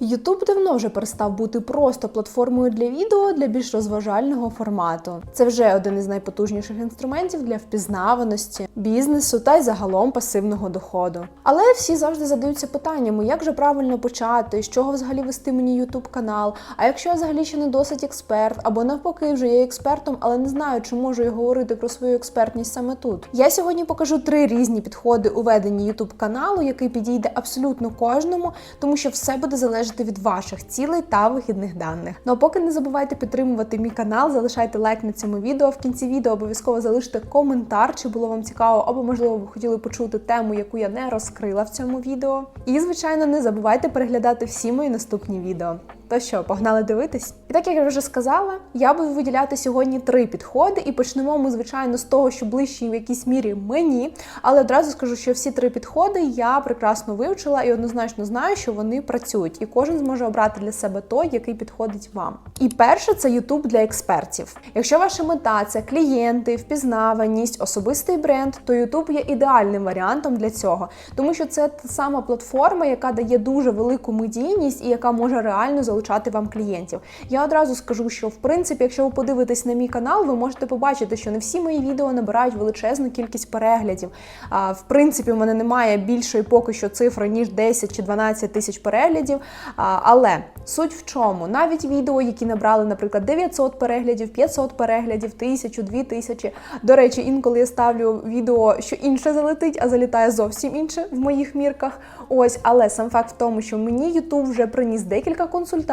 YouTube давно вже перестав бути просто платформою для відео для більш розважального формату. Це вже один із найпотужніших інструментів для впізнаваності, бізнесу та й загалом пасивного доходу. Але всі завжди задаються питаннями, як же правильно почати, з чого взагалі вести мені YouTube канал. А якщо я взагалі ще не досить експерт, або навпаки, вже є експертом, але не знаю, чи можу я говорити про свою експертність саме тут. Я сьогодні покажу три різні підходи у веденні YouTube каналу, який підійде абсолютно кожному, тому що все буде залежати від ваших цілей та вихідних даних. Ну а поки не забувайте підтримувати мій канал, залишайте лайк на цьому відео. В кінці відео обов'язково залиште коментар, чи було вам цікаво, або можливо ви хотіли почути тему, яку я не розкрила в цьому відео. І звичайно, не забувайте переглядати всі мої наступні відео. То що, погнали дивитись? І так як я вже сказала, я буду виділяти сьогодні три підходи, і почнемо ми, звичайно, з того, що ближче в якійсь мірі мені. Але одразу скажу, що всі три підходи я прекрасно вивчила і однозначно знаю, що вони працюють, і кожен зможе обрати для себе той, який підходить вам. І перше це YouTube для експертів. Якщо ваша мета це клієнти, впізнаваність, особистий бренд, то YouTube є ідеальним варіантом для цього, тому що це та сама платформа, яка дає дуже велику медійність і яка може реально залучати вам клієнтів. Я одразу скажу, що в принципі, якщо ви подивитесь на мій канал, ви можете побачити, що не всі мої відео набирають величезну кількість переглядів. А, в принципі, у мене немає більшої поки що цифри, ніж 10 чи 12 тисяч переглядів. А, але суть в чому? Навіть відео, які набрали, наприклад, 900 переглядів, 500 переглядів, 1000, 2000. До речі, інколи я ставлю відео, що інше залетить, а залітає зовсім інше в моїх мірках. Ось, але сам факт в тому, що мені YouTube вже приніс декілька консультацій,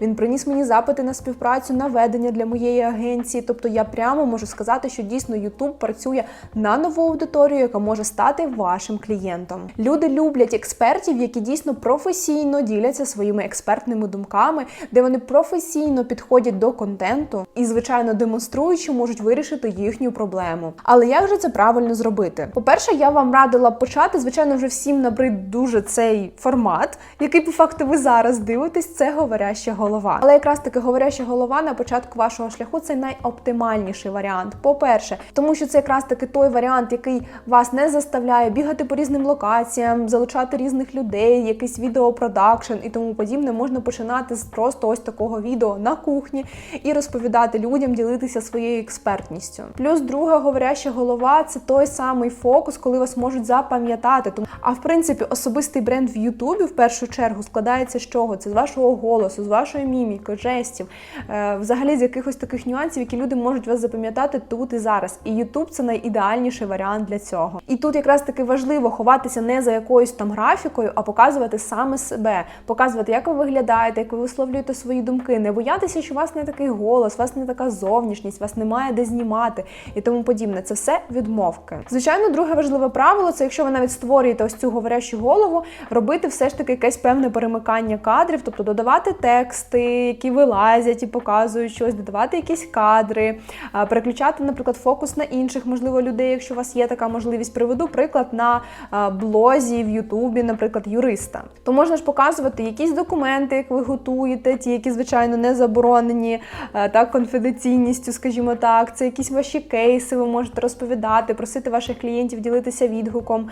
він приніс мені запити на співпрацю, на ведення для моєї агенції. Тобто я прямо можу сказати, що дійсно YouTube працює на нову аудиторію, яка може стати вашим клієнтом. Люди люблять експертів, які дійсно професійно діляться своїми експертними думками, де вони професійно підходять до контенту і, звичайно, демонструють, що можуть вирішити їхню проблему. Але як же це правильно зробити? По-перше, я вам радила почати, звичайно, вже всім набрид дуже цей формат, який по факту ви зараз дивитесь, це говоряща голова. Але якраз таки говоряща голова на початку вашого шляху це найоптимальніший варіант. По-перше, тому що це якраз таки той варіант, який вас не заставляє бігати по різним локаціям, залучати різних людей, якийсь відеопродакшн і тому подібне. Можна починати з просто ось такого відео на кухні і розповідати людям, ділитися своєю експертністю. Плюс друга говоряща голова це той самий фокус, коли вас можуть запам'ятати. Тому а в принципі особистий бренд в Ютубі в першу чергу складається з чого? Це з вашого голосу, з вашої міміки, жестів, е, взагалі з якихось таких нюансів, які люди можуть вас запам'ятати тут і зараз. І Ютуб це найідеальніший варіант для цього. І тут якраз таки важливо ховатися не за якоюсь там графікою, а показувати саме себе, показувати, як ви виглядаєте, як ви висловлюєте свої думки, не боятися, що у вас не такий голос, у вас не така зовнішність, вас немає де знімати і тому подібне. Це все відмовки. Звичайно, друге важливе правило це якщо ви навіть створюєте ось цю говорящу голову, робити все ж таки якесь певне перемикання кадрів, тобто додавати тексти, які вилазять і показують щось, додавати якісь кадри, переключати, наприклад, фокус на інших, можливо, людей, якщо у вас є така можливість. Приведу приклад на блозі в Ютубі, наприклад, юриста. То можна ж показувати якісь документи, як ви готуєте, ті, які, звичайно, не заборонені так, конфіденційністю, скажімо так. Це якісь ваші кейси, ви можете розповідати, просити ваших клієнтів ділитися відгуком.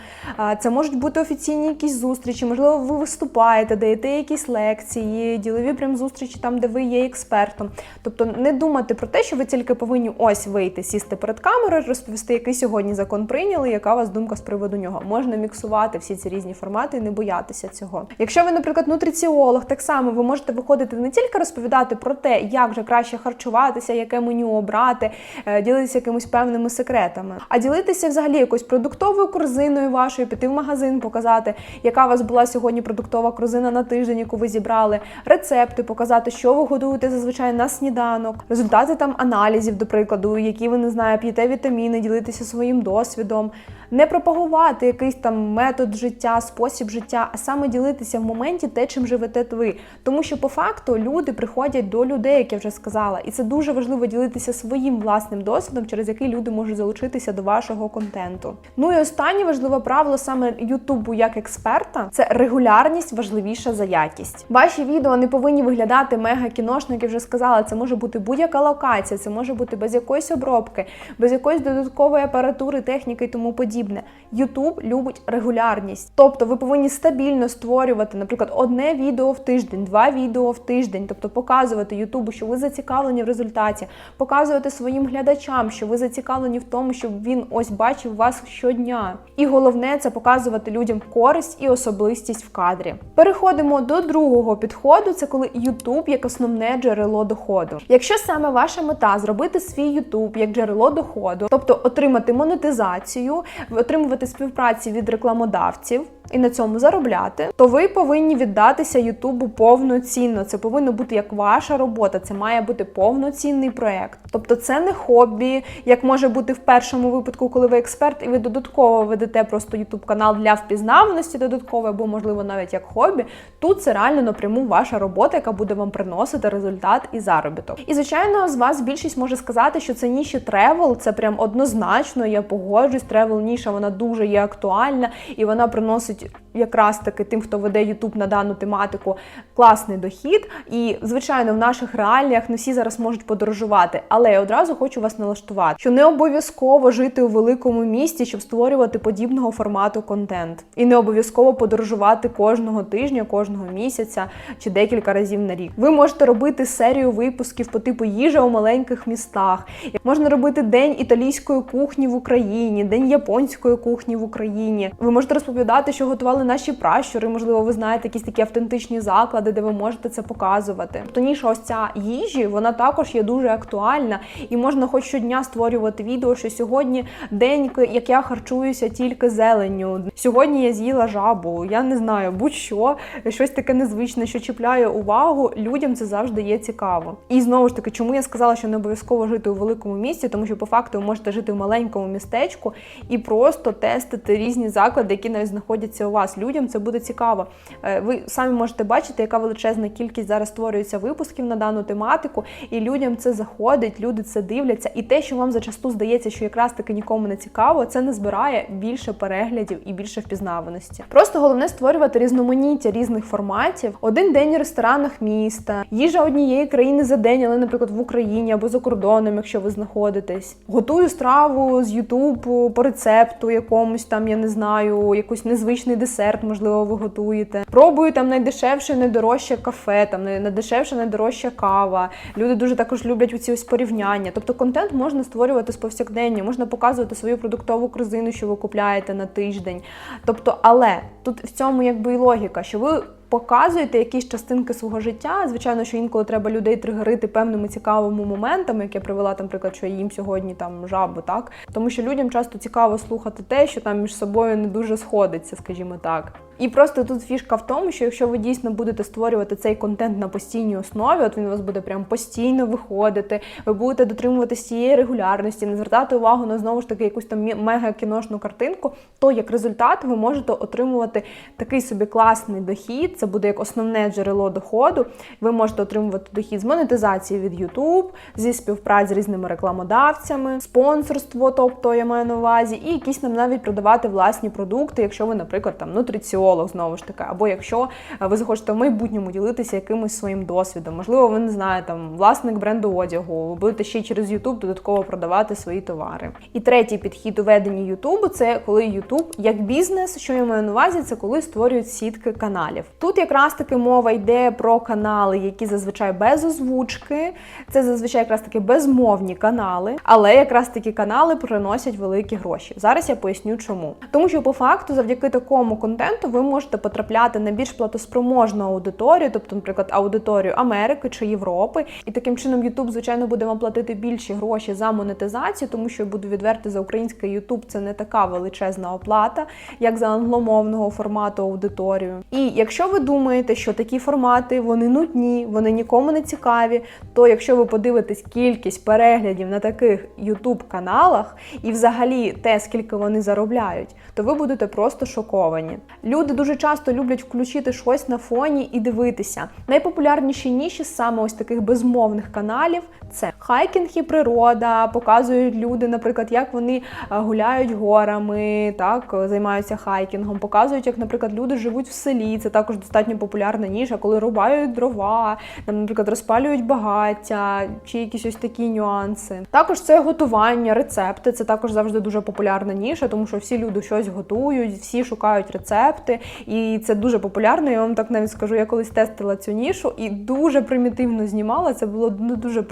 Це можуть бути офіційні якісь зустрічі, можливо, ви виступаєте, даєте якісь лекції, ділові прям зустрічі там, де ви є експертом. Тобто не думати про те, що ви тільки повинні ось вийти, сісти перед камерою, розповісти, який сьогодні закон прийняли, яка у вас думка з приводу нього. Можна міксувати всі ці різні формати і не боятися цього. Якщо ви, наприклад, нутриціолог, так само ви можете виходити не тільки розповідати про те, як же краще харчуватися, яке меню обрати, е, ділитися якимись певними секретами, а ділитися взагалі якоюсь продуктовою корзиною вашою, піти в магазин, показати, яка у вас була сьогодні продуктова корзина на тиждень, яку ви зібрали, рецепти, показати, що ви годуєте зазвичай на сніданок, результати там аналізів, до прикладу, які ви не знаю, п'єте вітаміни, ділитися своїм досвідом, не пропагувати якийсь там метод життя, спосіб життя, а саме ділитися в моменті те, чим живете ви. Тому що по факту люди приходять до людей, як я вже сказала, і це дуже важливо ділитися своїм власним досвідом, через який люди можуть залучитися до вашого контенту. Ну і останнє важливе правило саме Ютубу як експерта це регулярність важливіша за якість. Ваші відео не повинні виглядати мега кіношно, як я вже сказала. Це може бути будь-яка локація, це може бути без якоїсь обробки, без якоїсь додаткової апаратури, техніки і тому подібне. Подібне. YouTube любить регулярність, тобто ви повинні стабільно створювати, наприклад, одне відео в тиждень, два відео в тиждень, тобто показувати Ютубу, що ви зацікавлені в результаті, показувати своїм глядачам, що ви зацікавлені в тому, щоб він ось бачив вас щодня. І головне це показувати людям користь і особистість в кадрі. Переходимо до другого підходу: це коли YouTube як основне джерело доходу. Якщо саме ваша мета зробити свій YouTube як джерело доходу, тобто отримати монетизацію, отримувати співпраці від рекламодавців. І на цьому заробляти, то ви повинні віддатися Ютубу повноцінно. Це повинно бути як ваша робота, це має бути повноцінний проект. Тобто це не хобі, як може бути в першому випадку, коли ви експерт, і ви додатково ведете просто Ютуб канал для впізнаваності додатково, або, можливо, навіть як хобі. Тут це реально напряму ваша робота, яка буде вам приносити результат і заробіток. І звичайно, з вас більшість може сказати, що це ніші тревел, це прям однозначно. Я погоджуюсь. Тревел ніша вона дуже є актуальна і вона приносить якраз таки тим, хто веде Ютуб на дану тематику, класний дохід. І, звичайно, в наших реаліях не всі зараз можуть подорожувати. Але я одразу хочу вас налаштувати, що не обов'язково жити у великому місті, щоб створювати подібного формату контент. І не обов'язково подорожувати кожного тижня, кожного місяця чи декілька разів на рік. Ви можете робити серію випусків по типу їжа у маленьких містах. Можна робити день італійської кухні в Україні, день японської кухні в Україні. Ви можете розповідати, що готували наші пращури. Можливо, ви знаєте якісь такі автентичні заклади, де ви можете це показувати. Тобто ніша ось ця їжі, вона також є дуже актуальна, і можна хоч щодня створювати відео, що сьогодні день, як я харчуюся тільки зеленню. Сьогодні я з'їла жабу. Я не знаю, будь-що щось таке незвичне, що чіпляє увагу. Людям це завжди є цікаво. І знову ж таки, чому я сказала, що не обов'язково жити у великому місті, тому що по факту ви можете жити в маленькому містечку і просто тестити різні заклади, які навіть знаходяться у вас. Людям це буде цікаво. Е, Ви самі можете бачити, яка величезна кількість зараз створюється випусків на дану тематику, і людям це заходить, люди це дивляться. І те, що вам зачасту здається, що якраз таки нікому не цікаво, це не збирає більше переглядів і більше впізнаваності. Просто головне створювати різноманіття різних форматів. Один день у ресторанах міста, їжа однієї країни за день, але, наприклад, в Україні або за кордоном, якщо ви знаходитесь. Готую страву з Ютубу по рецепту якомусь там, я не знаю, якийсь незвичний десерт, можливо, ви готуєте. Пробую там найдешевше, найдорожче кафе, там найдешевше, найдорожча кава. Люди дуже також люблять оці ось порівняння. Тобто контент можна створювати з повсякдення, можна показувати свою продуктову корзину, що ви купляєте на тиждень. Тобто, але тут в цьому якби і логіка, що ви. Показуєте якісь частинки свого життя. Звичайно, що інколи треба людей тригерити певними цікавими моментами, як я привела, там, наприклад, що їм сьогодні там жабу, так тому що людям часто цікаво слухати те, що там між собою не дуже сходиться, скажімо так. І просто тут фішка в тому, що якщо ви дійсно будете створювати цей контент на постійній основі, от він у вас буде прям постійно виходити, ви будете дотримуватися цієї регулярності, не звертати увагу на знову ж таки якусь там мега кіношну картинку, то як результат ви можете отримувати такий собі класний дохід. Це буде як основне джерело доходу. Ви можете отримувати дохід з монетизації від YouTube, зі співпраці з різними рекламодавцями, спонсорство, тобто я маю на увазі, і якісь нам навіть продавати власні продукти, якщо ви, наприклад, там нутриціон психолог, знову ж таки, або якщо ви захочете в майбутньому ділитися якимось своїм досвідом, можливо, ви не знаєте, там власник бренду одягу, ви будете ще через YouTube додатково продавати свої товари. І третій підхід у веденні YouTube – це коли YouTube як бізнес, що я маю на увазі, це коли створюють сітки каналів. Тут якраз таки мова йде про канали, які зазвичай без озвучки, це зазвичай якраз таки безмовні канали, але якраз такі канали приносять великі гроші. Зараз я поясню, чому. Тому що по факту, завдяки такому контенту, ви можете потрапляти на більш платоспроможну аудиторію, тобто, наприклад, аудиторію Америки чи Європи. І таким чином YouTube, звичайно, буде вам платити більші гроші за монетизацію, тому що буду відверти за український YouTube це не така величезна оплата, як за англомовного формату аудиторію. І якщо ви думаєте, що такі формати вони нудні, вони нікому не цікаві, то якщо ви подивитесь кількість переглядів на таких YouTube каналах і взагалі те, скільки вони заробляють, то ви будете просто шоковані. Люди дуже часто люблять включити щось на фоні і дивитися. Найпопулярніші ніші саме ось таких безмовних каналів це Хайкінг і природа показують люди, наприклад, як вони е, гуляють горами, так займаються хайкінгом, показують, як, наприклад, люди живуть в селі. Це також достатньо популярна ніша, коли рубають дрова, там, наприклад, розпалюють багаття чи якісь ось такі нюанси. Також це готування, рецепти. Це також завжди дуже популярна ніша, тому що всі люди щось готують, всі шукають рецепти, і це дуже популярно. Я вам так навіть скажу, я колись тестила цю нішу і дуже примітивно знімала. Це було на дуже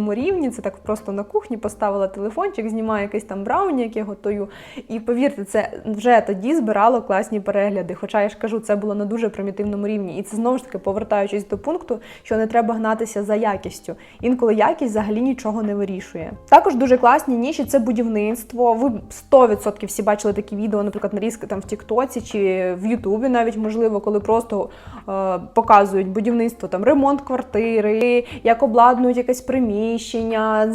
примітивному рівні. Це так просто на кухні поставила телефончик, знімаю якийсь там брауні, як я готую. І повірте, це вже тоді збирало класні перегляди. Хоча я ж кажу, це було на дуже примітивному рівні. І це знову ж таки повертаючись до пункту, що не треба гнатися за якістю. Інколи якість взагалі нічого не вирішує. Також дуже класні ніші це будівництво. Ви 100% всі бачили такі відео, наприклад, нарізки там в Тіктоці чи в Ютубі, навіть можливо, коли просто е, показують будівництво, там ремонт квартири, як обладнують якесь приміщення,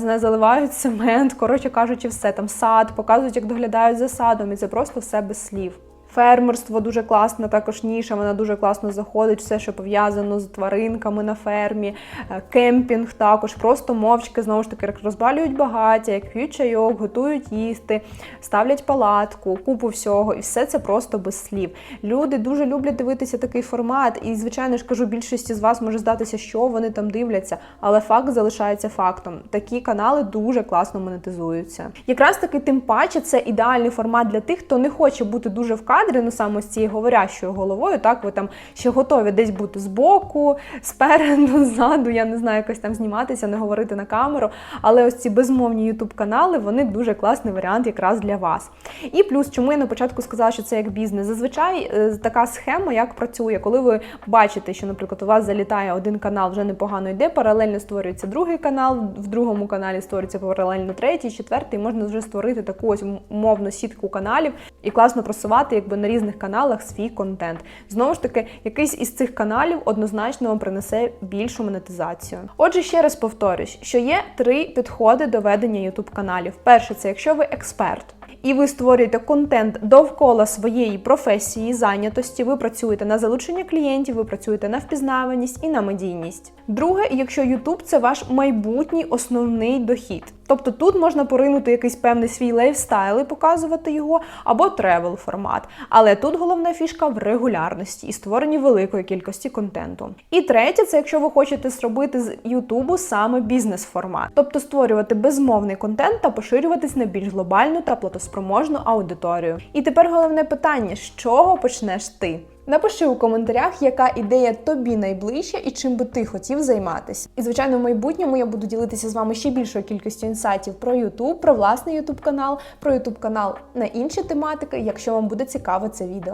не заливають цемент. Коротше кажучи, все там сад, показують, як доглядають за садом, і це просто все без слів. Фермерство дуже класна, також ніша, вона дуже класно заходить, все, що пов'язано з тваринками на фермі, е, кемпінг також, просто мовчки, знову ж таки, як розбалюють багаття, як п'ють чайок, готують їсти, ставлять палатку, купу всього, і все це просто без слів. Люди дуже люблять дивитися такий формат, і, звичайно ж кажу, більшості з вас може здатися, що вони там дивляться, але факт залишається фактом. Такі канали дуже класно монетизуються. Якраз таки, тим паче, це ідеальний формат для тих, хто не хоче бути дуже в кадрі, ну саме з цією говорящою головою. Так, ви там ще готові десь бути збоку, спереду, ззаду, я не знаю, якось там зніматися, не говорити на камеру. Але ось ці безмовні ютуб канали вони дуже класний варіант якраз для вас. І плюс, чому я на початку сказала, що це як бізнес. Зазвичай е, така схема, як працює, коли ви бачите, що, наприклад, у вас залітає один канал, вже непогано йде, паралельно створюється другий канал, в другому каналі створюється паралельно третій, четвертий, можна вже створити таку ось умовну сітку каналів і класно просувати якби на різних каналах свій контент. Знову ж таки, якийсь із цих каналів однозначно вам принесе більшу монетизацію. Отже, ще раз повторюсь, що є три підходи до ведення YouTube каналів. Перше, це якщо ви експерт. І ви створюєте контент довкола своєї професії, зайнятості. Ви працюєте на залучення клієнтів, ви працюєте на впізнаваність і на медійність. Друге, якщо YouTube – це ваш майбутній основний дохід. Тобто тут можна поринути якийсь певний свій лайфстайл і показувати його, або тревел формат. Але тут головна фішка в регулярності і створенні великої кількості контенту. І третє, це якщо ви хочете зробити з Ютубу саме бізнес-формат, тобто створювати безмовний контент та поширюватись на більш глобальну та платоспроможну аудиторію. І тепер головне питання: з чого почнеш ти? Напиши у коментарях, яка ідея тобі найближча і чим би ти хотів займатися. І звичайно, в майбутньому я буду ділитися з вами ще більшою кількістю інсайтів про YouTube, про власний YouTube канал, про YouTube канал на інші тематики, якщо вам буде цікаво це відео.